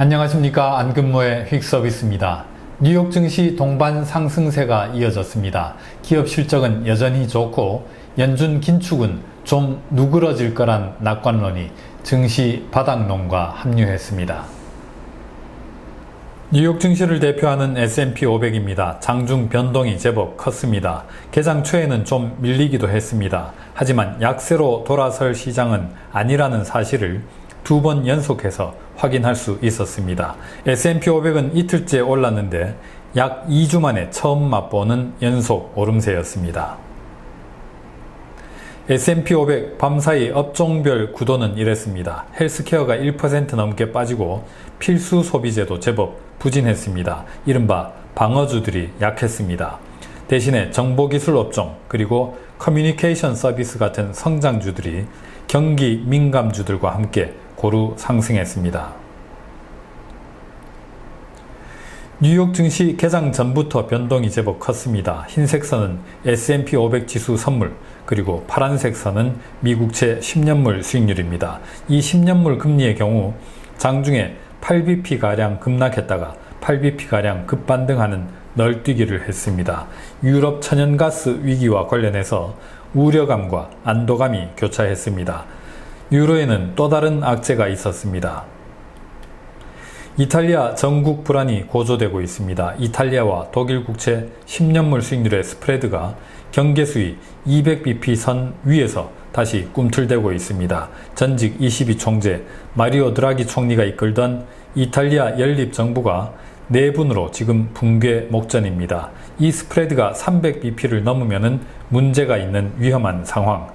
안녕하십니까 안근모의 휙서비스입니다. 뉴욕 증시 동반 상승세가 이어졌습니다. 기업 실적은 여전히 좋고 연준 긴축은 좀 누그러질 거란 낙관론이 증시 바닥론과 합류했습니다. 뉴욕 증시를 대표하는 S&P 500입니다. 장중 변동이 제법 컸습니다. 개장 초에는 좀 밀리기도 했습니다. 하지만 약세로 돌아설 시장은 아니라는 사실을 두 번 연속해서 확인할 수 있었습니다. S&P 500은 이틀째 올랐는데 약 2주 만에 처음 맛보는 연속 오름세였습니다. S&P 500 밤사이 업종별 구도는 이랬습니다. 헬스케어가 1% 넘게 빠지고 필수 소비재도 제법 부진했습니다. 이른바 방어주들이 약했습니다. 대신에 정보기술 업종 그리고 커뮤니케이션 서비스 같은 성장주들이 경기 민감주들과 함께 고루 상승했습니다. 뉴욕 증시 개장 전부터 변동이 제법 컸습니다. 흰색 선은 S&P 500 지수 선물, 그리고 파란색 선은 미국채 10년물 수익률입니다. 이 10년물 금리의 경우 장중에 8bp가량 급락했다가 8bp가량 급반등하는 널뛰기를 했습니다. 유럽 천연가스 위기와 관련해서 우려감과 안도감이 교차했습니다. 유로에는 또 다른 악재가 있었습니다. 이탈리아 전국 불안이 고조되고 있습니다. 이탈리아와 독일 국채 10년물 수익률의 스프레드가 경계 수위 200bp 선 위에서 다시 꿈틀대고 있습니다. 전직 22 총재 마리오 드라기 총리가 이끌던 이탈리아 연립 정부가 내분으로 지금 붕괴 목전입니다. 이 스프레드가 300bp를 넘으면 문제가 있는 위험한 상황,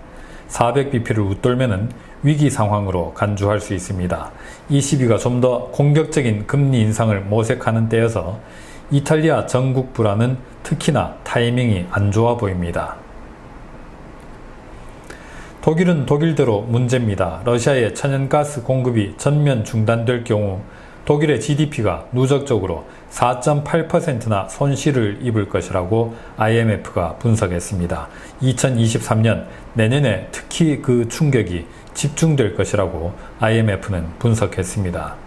400bp를 웃돌면 위기 상황으로 간주할 수 있습니다. 이 시비가 좀 더 공격적인 금리 인상을 모색하는 때여서 이탈리아 전국 불안은 특히나 타이밍이 안 좋아 보입니다. 독일은 독일대로 문제입니다. 러시아의 천연가스 공급이 전면 중단될 경우 독일의 GDP가 누적적으로 4.8%나 손실을 입을 것이라고 IMF가 분석했습니다. 2023년 내년에 특히 그 충격이 집중될 것이라고 IMF는 분석했습니다.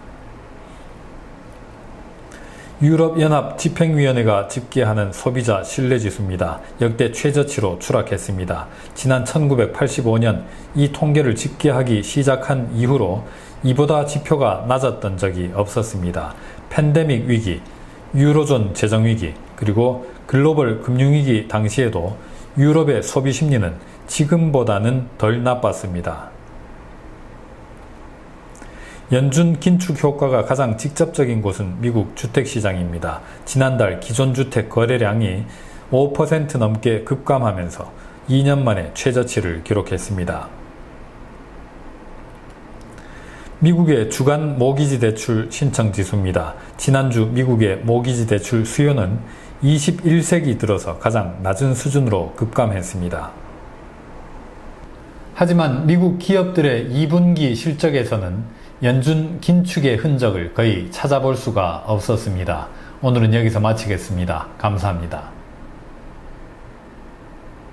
유럽연합 집행위원회가 집계하는 소비자 신뢰지수입니다. 역대 최저치로 추락했습니다. 지난 1985년 이 통계를 집계하기 시작한 이후로 이보다 지표가 낮았던 적이 없었습니다. 팬데믹 위기, 유로존 재정 위기, 그리고 글로벌 금융 위기 당시에도 유럽의 소비 심리는 지금보다는 덜 나빴습니다. 연준 긴축 효과가 가장 직접적인 곳은 미국 주택시장입니다. 지난달 기존 주택 거래량이 5% 넘게 급감하면서 2년 만에 최저치를 기록했습니다. 미국의 주간 모기지 대출 신청 지수입니다. 지난주 미국의 모기지 대출 수요는 21세기 들어서 가장 낮은 수준으로 급감했습니다. 하지만 미국 기업들의 2분기 실적에서는 연준 긴축의 흔적을 거의 찾아볼 수가 없었습니다. 오늘은 여기서 마치겠습니다. 감사합니다.